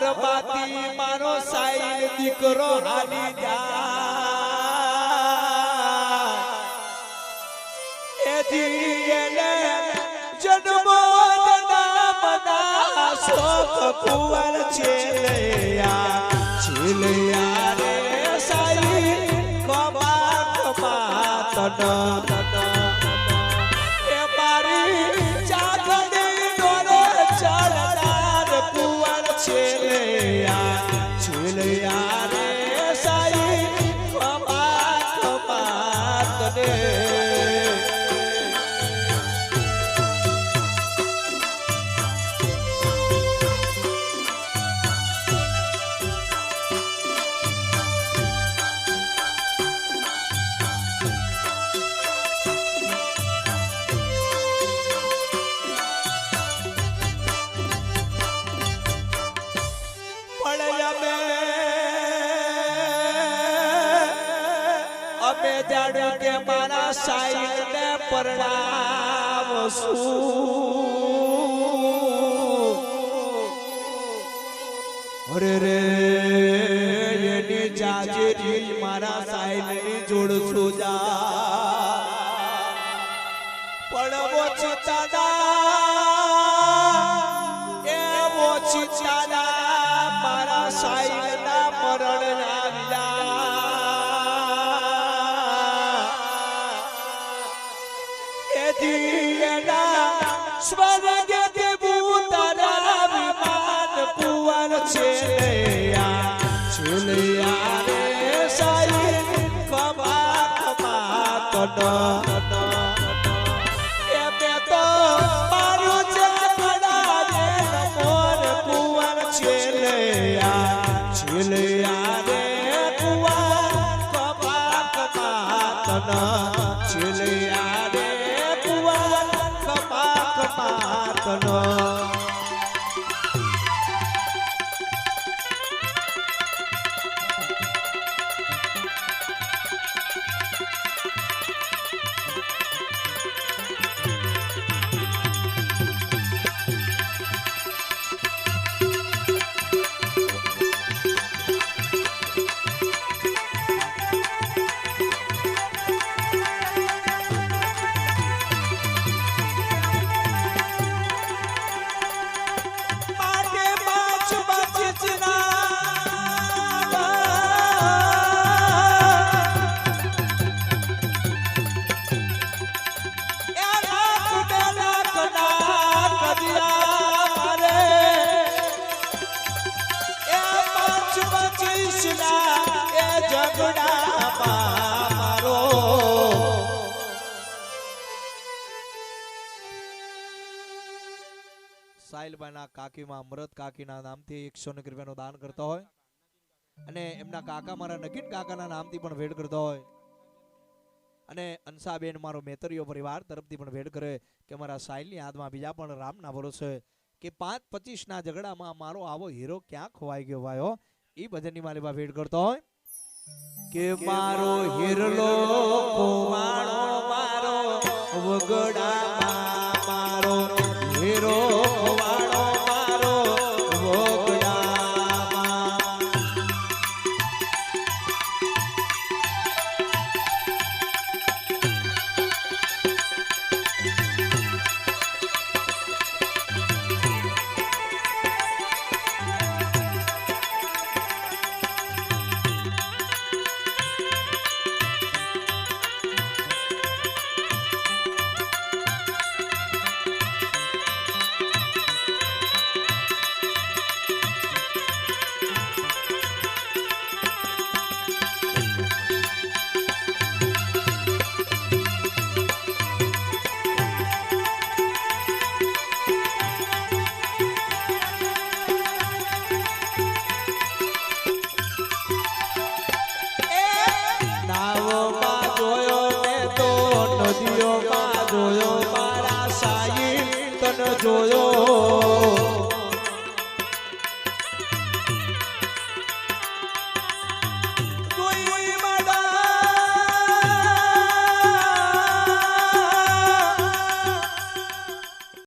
પરમાતી મારો સાઈ દીકરો હાલી જાય. એથી એને જન્મો જન્મના શોક કુંવર છેલયા છેલયા રે સાઈ કમા કમા તન જાણ્યું કે મારા સાઈડને પરણાવશું. અરે રે, એની જાજરી મારા સાઈડની જોડશું જા. પણ ઓછી તાદા એ ઓછી તાડા આવ્યા એથી એના સ્વર્ગે દેવું તારા વિમાન કુંવર છેલ્યા છેલ્યા રે સાઈ કમા કમા সনদ સાહિલબાઈના કાકીમાં અમૃત કાકીના નામથી એકસો ને રૂપિયાનું દાન કરતા હોય. અને એમના કાકા મારા નગીન કાકાના નામથી પણ ભેટ કરતા હોય. અને અંસાબેન મારો મેતરીઓ પરિવાર તરફથી પણ ભેટ કરે કે મારા સાહિલની હાથમાં બીજા પણ રામના ભરોસે કે પાંચ પચીસના ઝઘડામાં મારો આવો હીરો ક્યાં ખોવાઈ ગયો ભાઈઓ? એ ભજનની મારી પાસે ભેટ કરતો હોય. કે મારો હીરલો ખોવાણો મારો વગડામાં